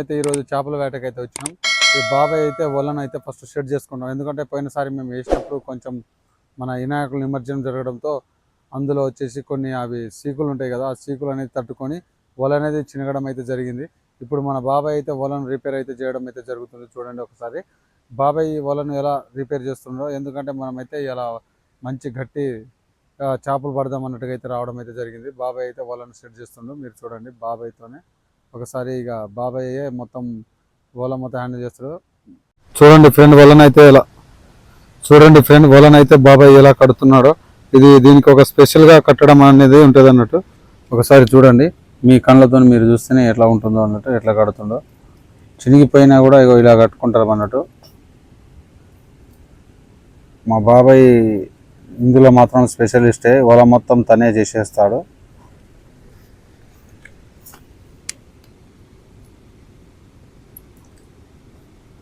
అయితే ఈరోజు చేపల వేటకి అయితే వచ్చినాం. ఈ బాబాయ్ అయితే వలను అయితే ఫస్ట్ షెడ్ చేసుకున్నాం. ఎందుకంటే పోయినసారి మేము వేసినప్పుడు కొంచెం మన వినాయకులు నిమజ్జనం జరగడంతో అందులో వచ్చేసి కొన్ని అవి సీకులు ఉంటాయి కదా ఆ సీకులు అనేది తట్టుకొని వల అనేది చినగడం అయితే జరిగింది. ఇప్పుడు మన బాబాయ్ అయితే వలను రిపేర్ అయితే చేయడం అయితే జరుగుతుంది చూడండి ఒకసారి. బాబాయ్ ఈ వలను ఎలా రిపేర్ చేస్తుండో ఎందుకంటే మనమైతే ఇలా మంచి గట్టి చేపలు పడదాం అన్నట్టుగా అయితే రావడం అయితే జరిగింది. బాబాయ్ అయితే వలను సెట్ చేస్తుండో మీరు చూడండి బాబాయ్తోనే ఒకసారి ఇక బాబాయ్ మొత్తం ఓలా మొత్తం హ్యాండిల్ చేస్తాడు. చూడండి ఫ్రెండ్ వలన అయితే ఇలా చూడండి ఫ్రెండ్ వలన అయితే బాబాయ్ ఎలా కడుతున్నాడో. ఇది దీనికి ఒక స్పెషల్గా కట్టడం అనేది ఉంటుంది అన్నట్టు. ఒకసారి చూడండి. మీ కళ్ళతో మీరు చూస్తేనే ఎట్లా ఉంటుందో అన్నట్టు ఎట్లా కడుతుండో చినిగిపోయినా కూడా ఇగో ఇలా కట్టుకుంటారు అన్నట్టు. మా బాబాయ్ ఇందులో మాత్రం స్పెషలిస్టే వల మొత్తం తనే చేసేస్తాడు.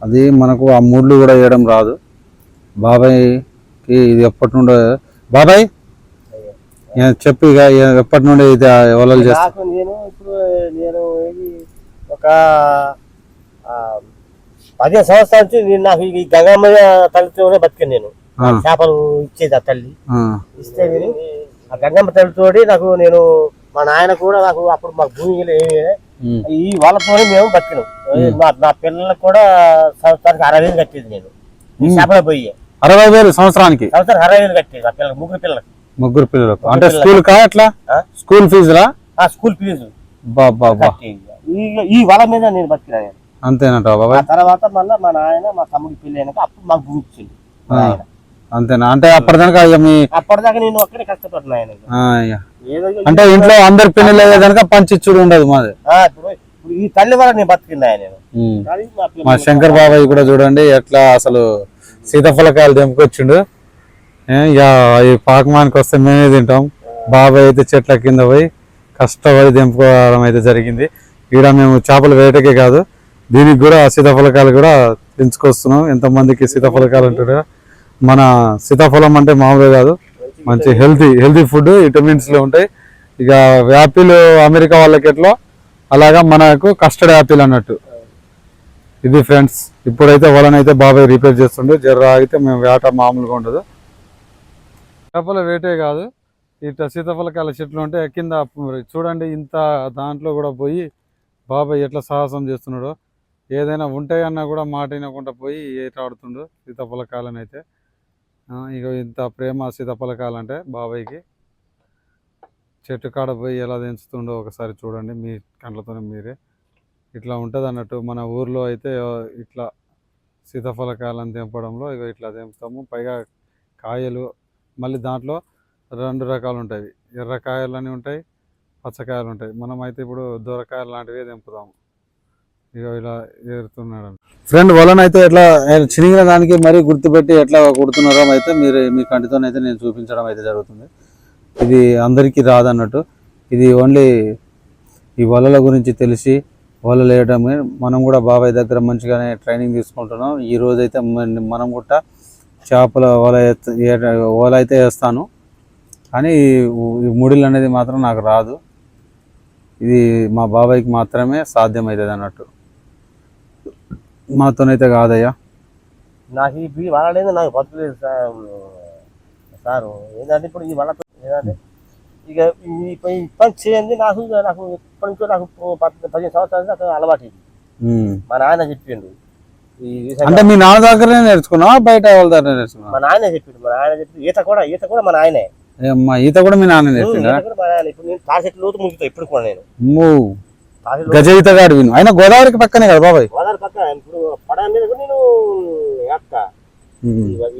అది మనకు ఆ మూడ్లు కూడా వేయడం రాదు. బాబాయ్కి ఇది ఎప్పటి నుండో బాబాయ్! చెప్పు ఇక ఎప్పటి నుండి ఇది వలలు చేస్తా? నాకు నేను ఇప్పుడు నేను ఒక పదిహేను సంవత్సరాల నుంచి నేను నాకు ఈ గంగమ్మ తల్లితోనే బతికాను నేను. చేపలు ఇచ్చేది ఆ తల్లి. ఇస్తే నేను ఆ గంగమ్మ తల్లితోటి నాకు నేను మా నాయన కూడా నాకు అప్పుడు మాకు భూమి ఈ వాళ్ళతోనే మేము బతికినాం. నా పిల్లలకు కూడా సంవత్సరానికి అరవై వేలు కట్టేది నేను. ఈ చేపల పోయి అరవై వేలు సంవత్సరానికి? సంవత్సరం అరవై వేలు కట్టేది నా పిల్లలకు ముగ్గురు పిల్లలకు. ముగ్గురు పిల్లలకు. అంటే స్కూల్ కా ఎట్లా? స్కూల్ ఫీజులా? ఆ స్కూల్ ఫీజు. ఈ వల మీద నేను బతికినా నేను. అంతేనంట ఆ బాబాయ్? తర్వాత మళ్ళీ మా నాయన మా తమ్ముడి పెళ్ళి అయినాక అప్పుడు మాకు భూమి ఇచ్చింది మా అంతేనా? అంటే అప్పటిదాకా మీ అప్పటిదాకా నేను అక్కడే కష్టపడిన అంటే ఇంట్లో అందరి పిల్లలు అయ్యేదానిక పంచిచ్చుడు ఉండదు మాది. ఈ తల్లి వల్ల నేను ఆయన నేను. మా శంకర్ బాబాయ్ కూడా చూడండి ఎట్లా అసలు సీతాఫలకాయలు తెంపుకొచ్చిండు. ఈ పాకమానికి వస్తే మేమే తింటాం. బాబాయ్ అయితే చెట్ల కింద పోయి కష్టపడి తెంపుకోవడం అయితే జరిగింది. ఈడ మేము చేపలు వేటకే కాదు దీనికి కూడా సీతాఫలకాయలు కూడా పెంచుకొస్తున్నాం ఎంతమందికి సీతాఫలకాయలు ఉంటుందో మన సీతాఫలం అంటే మామూలుగా కాదు మంచి హెల్తీ హెల్తీ ఫుడ్ విటమిన్స్లు ఉంటాయి. ఇక యాపిల్ అమెరికా వాళ్ళకి ఎట్లా అలాగా మనకు కస్టర్డ్ యాపిల్ అన్నట్టు. ఇది ఫ్రెండ్స్ ఇప్పుడైతే వలనైతే బాబాయ్ రిపేర్ చేస్తుండే. జర్ర ఆగితే మేము వేట మామూలుగా ఉండదు. చేపల వేటే కాదు. ఇట్లా సీతఫలకాయల చెట్లు ఉంటే కింద చూడండి ఇంత దాంట్లో కూడా పోయి బాబాయ్ ఎట్లా సాహసం చేస్తున్నాడో. ఏదైనా ఉంటాయన్నా కూడా మాట వినకుండా పోయి ఏట ఆడుతుండు అయితే ఇక ఇంత ప్రేమ సీతాఫలకాయలంటే బాబాయ్కి. చెట్టు కాడ పోయి ఎలా తెంచుతుండో ఒకసారి చూడండి. మీ కండ్లతోనే మీరే. ఇట్లా ఉంటుంది అన్నట్టు మన ఊర్లో అయితే ఇట్లా ఇట్లా సీతాఫలకాయలను తెంపడంలో ఇక ఇట్లా తెంపుతాము పైగా కాయలు మళ్ళీ దాంట్లో రెండు రకాలు ఉంటాయి. ఎర్ర కాయలు అని ఉంటాయి పచ్చకాయలు ఉంటాయి. మనం అయితే ఇప్పుడు దొరకాయలు లాంటివి తెంపుతాము ఇక ఇలా ఏరుతున్నాడు. ఫ్రెండ్ వలన అయితే ఎట్లా చినిగిన దానికి మరీ గుర్తుపెట్టి ఎట్లా కుడుతున్నారో అయితే మీరు మీ కంటితోనైతే నేను చూపించడం అయితే జరుగుతుంది. ఇది అందరికీ రాదన్నట్టు. ఇది ఓన్లీ ఈ వలల గురించి తెలిసి వలలు వేయడమే. మనం కూడా బాబాయ్ దగ్గర మంచిగానే ట్రైనింగ్ తీసుకుంటున్నాం. ఈ రోజైతే అయితే మనం కూడా చేపల వల వల అయితే వేస్తాను. కానీ ఈ- ముడిలు అనేది మాత్రం నాకు రాదు. ఇది మా బాబాయ్కి మాత్రమే సాధ్యమవుతుంది అన్నట్టు. మాతోనైతే కాదయ్యా. నాకు ఈ బీ నాకు బతుకులేదు సార్. సారు ఏంటంటే ఇప్పుడు ఈ వాళ్ళతో ఇక ఈ పని చేయండి నాకు నాకు ఎప్పటి నుంచో నాకు పద్- పదిహేను సంవత్సరాలు నాకు అలవాటు ఇది. మా నాయన చెప్పిండు. అంటే మీ నాన్న దగ్గరనే నేర్చుకున్నావా బయట వాళ్ళ దగ్గర నేర్చుకున్నావా? మా నాయన చెప్పిండు మా నాయన చెప్పి ఈత కూడా ఈత కూడా మా నాయనే. ఈత కూడా మీ నాన్న నేర్పిండా? ఈత ఇప్పుడు నేను తాసెట్ లోతు ముగుతా ఇప్పుడు కూడా నేను. గజ ఈతగాడు విను. అయినా గోదావరికి పక్కనే కదా బాబాయ్? గోదావరి పక్క ఇప్పుడు పడ మీద కూడా నేను వేస్తా.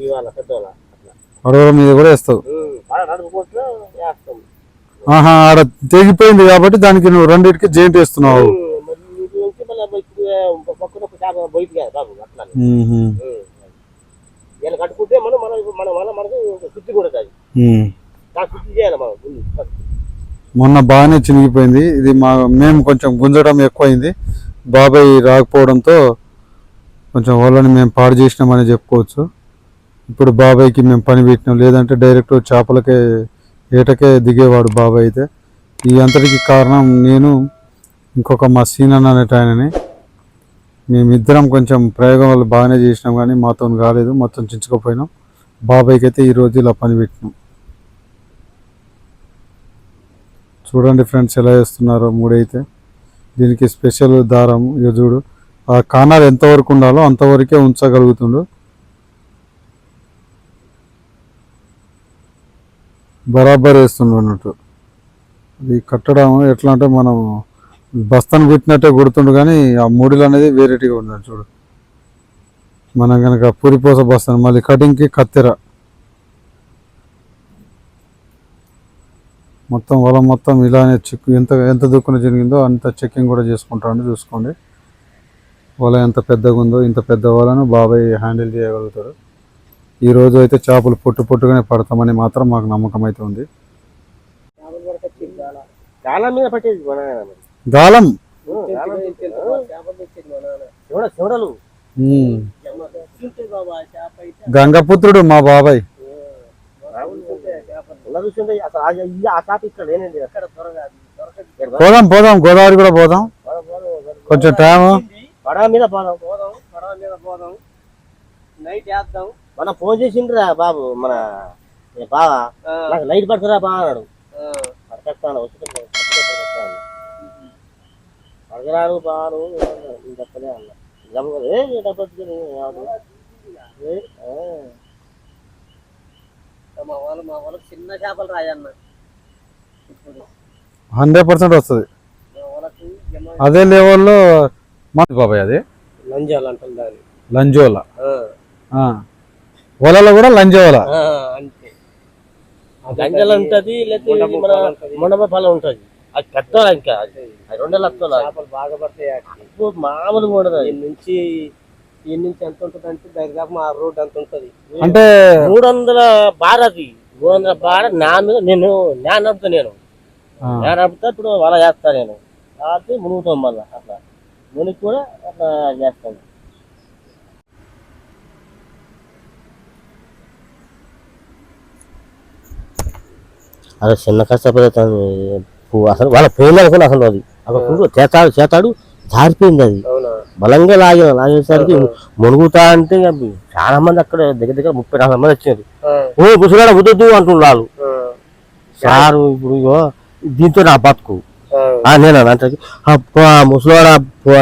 ఇవాళ పెద్దవాళ్ళ పడవల మీద కూడా వేస్తావు. ఆహా ఆడ తెగిపోయింది కాబట్టి దానికి నువ్వు రెండింటికి జైంట్ వేస్తున్నావు. కట్టుకుంటే మనం మన మన మన మనకు శుద్ధి కూడా అది ఉమ్. ఆ శుద్ధి చేయాలి మనం ముందు first. మొన్న బాగానే చినిగిపోయింది. ఇది మా మేము కొంచెం గుంజడం ఎక్కువైంది. బాబాయ్ రాకపోవడంతో కొంచెం వాళ్ళని మేము పాడు చేసినామని చెప్పుకోవచ్చు. ఇప్పుడు బాబాయ్కి మేము పని పెట్టినాం. లేదంటే డైరెక్ట్ చేపలకే ఏటకే దిగేవాడు బాబాయ్ అయితే. ఈ అంతటికి కారణం నేను ఇంకొక మా సీనన్న అనేట ఆయనని. మేమిద్దరం కొంచెం ప్రయోగం వల్ల బాగానే చేసినాం కానీ మాతో కాలేదు మొత్తం చించుకోపోయినాం. బాబాయ్కి అయితే ఈ రోజు ఇలా పని పెట్టినాం. చూడండి ఫ్రెండ్స్ ఎలా చేస్తున్నారో మూడైతే. దీనికి స్పెషల్ దారం ఇక చూడు. ఆ కానాలు ఎంతవరకు ఉండాలో అంతవరకే ఉంచగలుగుతుండు. బరాబర్ వేస్తుండు అన్నట్టు. అది కట్టడం ఎట్లా అంటే మనం బస్తాను పెట్టినట్టే కొడుతుండు కానీ ఆ మూడిలు అనేది వేరేటిగా ఉండదు చూడు. మనం కనుక పూరిపోస బస్తాను మళ్ళీ కటింగ్కి కత్తెర. మొత్తం వల మొత్తం ఇలానే చెక్ ఎంత ఎంత దుక్కున జరిగిందో అంత చెక్కింగ్ కూడా చేసుకుంటాడు చూసుకోండి. వల ఎంత పెద్దగా ఉందో ఇంత పెద్ద వలను బాబాయ్ హ్యాండిల్ చేయగలుగుతాడు. ఈ రోజు అయితే చేపలు పొట్టు పొట్టుగానే పడతామని మాత్రం మాకు నమ్మకం అయితే ఉంది. గాలం. గంగపుత్రుడు మా బాబాయ్. పోదాం పోదాం. గోదావరి కూడా పోదాం. కొంచెం టైం పడవ మీద పోదాం. పోదాం పడవ మీద పోదాం. నైట్ వేద్దాం. మనం ఫోన్ చేసిండ్రా బాబు మన బావ నాకు లైట్ పడుతుందా బా అన్నాడు. ఆ, పడతాను వచ్చి పడగరారు బాను చెప్పలే అన్న. ఏ ఆ. మా వాళ్ళు మా వాళ్ళకి చిన్న చేపలు రాయన్న. ఇప్పుడు హండ్రెడ్ పర్సెంట్ వస్తుంది. అదే లెవెల్లో మా బాబాయ్ అది? లంజాలు అంటాం దాన్ని. లంజోల. ఆ, ఆ. వలలో కూడా లంజోల ఆ, అంతే. గంజలు ఉంటది లేకపోతే మన మొండమ ఫలం ఉంటది. అది పెద్ద ఇంకా అది రెండు లక్షల చేపలు బాగా పడతాయి మామూలుగా ఉండదు నుంచి ఈ నుంచి ఎంత ఉంటుంది అంటే దగ్గర మా రోడ్ అంత ఉంటది. అంటే మూడు వందల బార్ అది. మూడు వందల బార్ నా మీద నేను నేను నడుపుతా నేను. నేను నడుపుతా ఇప్పుడు వల చేస్తా నేను. కాబట్టి మునుగుతాం మళ్ళీ అట్లా. మునిగి కూడా అట్లా చేస్తాను. అదే చిన్న కష్టపడతాను అసలు వాళ్ళ పోయింది అనుకుని అసలు అది. అక్కడ చేతాడు చేతాడు జారిపోయింది అది. బలంగా లాగిన లాగేసరికి మునుగుతా అంటే చాలా మంది అక్కడ దగ్గర దగ్గర ముప్పై నలభై మంది వచ్చారు ఓ ముసలాడ వద్దు అంటున్నారు సారు ఇప్పుడు దీంతో నా బతుకు. నేను? అంటే అబ్బా ముసలాడ అబ్బా.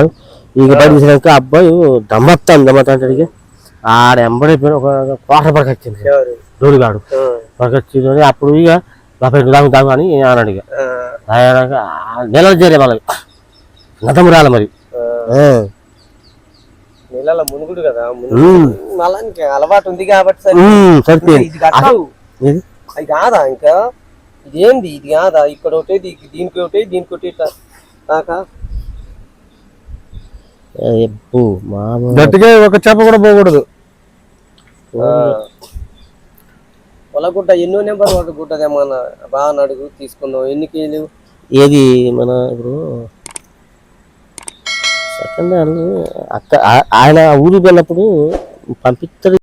ఇక అబ్బాయి దమ్మత్తాను దమ్మత్తా అంటే ఆడ ఎంబడైపోయిన ఒక కోట పడకొచ్చింది డోలిగాడు పడకొచ్చింది అప్పుడు ఇక బాబాయ్ దాము దాము అని అన్నాడు ఇక. నెలలు చేరే వాళ్ళకి గతం రాలి మరి. నీళ్ళలో మునుగుడు కదా. మళ్ళా ఇంకా అలవాటు ఉంది కాబట్టి సరిపోయింది. ఇది? అది. కాదా ఇంకా? ఇదేంది ఇది కాదా? ఇక్కడ ఒకటి దీనికి ఒకటి దీనికి ఒకటి కాకా? గట్టిగా ఒక చేప కూడా పోకూడదు. పొలగుట్ట ఎన్నో నెంబర్ వాడు మన బాగా అడుగు తీసుకుందాం. ఎన్ని కేజీలు? ఏది మన ఇప్పుడు సెకండ్ హ్యాండ్ అక్క ఆ- ఆయన ఊరికి వెళ్ళినప్పుడు పంపిస్తారు